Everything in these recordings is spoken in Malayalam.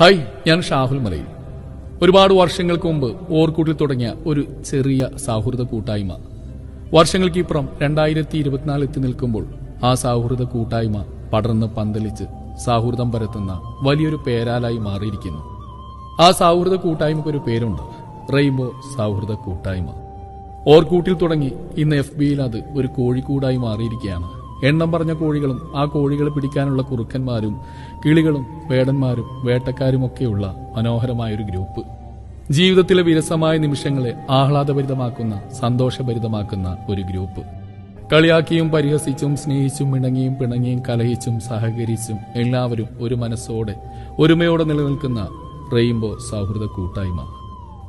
ഹായ് ഞാൻ ഷാഹുൽ മലയിൽ. ഒരുപാട് വർഷങ്ങൾക്ക് മുമ്പ് ഓർക്കൂട്ടിൽ തുടങ്ങിയ ഒരു ചെറിയ സൗഹൃദ കൂട്ടായ്മ. വർഷങ്ങൾക്കിപ്പുറം രണ്ടായിരത്തി ഇരുപത്തിനാല് എത്തി നിൽക്കുമ്പോൾ ആ സൗഹൃദ കൂട്ടായ്മ പടർന്ന് പന്തലിച്ച് സൗഹൃദം പരത്തുന്ന വലിയൊരു പേരാലായി മാറിയിരിക്കുന്നു. ആ സൗഹൃദ കൂട്ടായ്മയ്ക്ക് ഒരു പേരുണ്ട്. റെയിൻബോ സൗഹൃദ കൂട്ടായ്മ. ഓർക്കൂട്ടിൽ തുടങ്ങി ഇന്ന് എഫ് ബിയിൽ അത് ഒരു കോഴിക്കൂടായി മാറിയിരിക്കുകയാണ്. എണ്ണം പറഞ്ഞ കോഴികളും ആ കോഴികളെ പിടിക്കാനുള്ള കുറുക്കന്മാരും കിളികളും വേടന്മാരും വേട്ടക്കാരുമൊക്കെയുള്ള മനോഹരമായൊരു ഗ്രൂപ്പ്. ജീവിതത്തിലെ വിരസമായ നിമിഷങ്ങളെ ആഹ്ലാദഭരിതമാക്കുന്ന സന്തോഷഭരിതമാക്കുന്ന ഒരു ഗ്രൂപ്പ്. കളിയാക്കിയും പരിഹസിച്ചും സ്നേഹിച്ചും ഇണങ്ങിയും പിണങ്ങിയും കലഹിച്ചും സഹകരിച്ചും എല്ലാവരും ഒരു മനസ്സോടെ ഒരുമയോടെ നിലനിൽക്കുന്ന റെയിൻബോ സൗഹൃദ കൂട്ടായ്മ.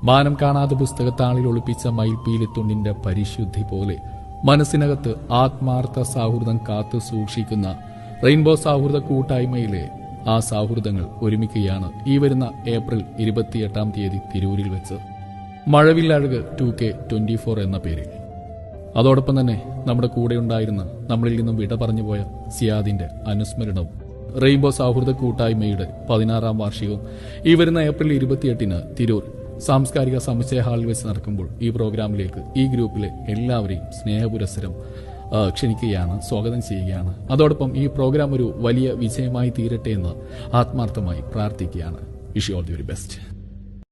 മാനം കാണാതെ പുസ്തകത്താളിൽ ഒളിപ്പിച്ച മയിൽപീലിത്തുണ്ടിന്റെ പരിശുദ്ധി പോലെ മനസ്സിനകത്ത് ആത്മാർത്ഥ സൗഹൃദം കാത്തു സൂക്ഷിക്കുന്ന റെയിൻബോ സൗഹൃദ കൂട്ടായ്മയിലെ ആ സൗഹൃദങ്ങൾ ഒരുമിക്കുകയാണ് ഈ വരുന്ന ഏപ്രിൽ ഇരുപത്തിയെട്ടാം തീയതി തിരൂരിൽ വെച്ച്. Mazhavillazhaku two K twenty four എന്ന പേരിൽ. അതോടൊപ്പം തന്നെ നമ്മുടെ കൂടെ ഉണ്ടായിരുന്ന നമ്മളിൽ നിന്നും വിട പറഞ്ഞു പോയ സിയാദിന്റെ അനുസ്മരണവും റെയിൻബോ സൗഹൃദ കൂട്ടായ്മയുടെ പതിനാറാം വാർഷികവും ഈ വരുന്ന ഏപ്രിൽ ഇരുപത്തിയെട്ടിന് തിരൂർ സാംസ്കാരിക സമുച്ചയ ഹാളിൽ വെച്ച് നടക്കുമ്പോൾ ഈ പ്രോഗ്രാമിലേക്ക് ഈ ഗ്രൂപ്പിലെ എല്ലാവരെയും സ്നേഹപുരസരം ക്ഷണിക്കുകയാണ് സ്വാഗതം ചെയ്യുകയാണ്. അതോടൊപ്പം ഈ പ്രോഗ്രാം ഒരു വലിയ വിജയമായി തീരട്ടെ എന്ന് ആത്മാർത്ഥമായി പ്രാർത്ഥിക്കുകയാണ്. Wish all the best.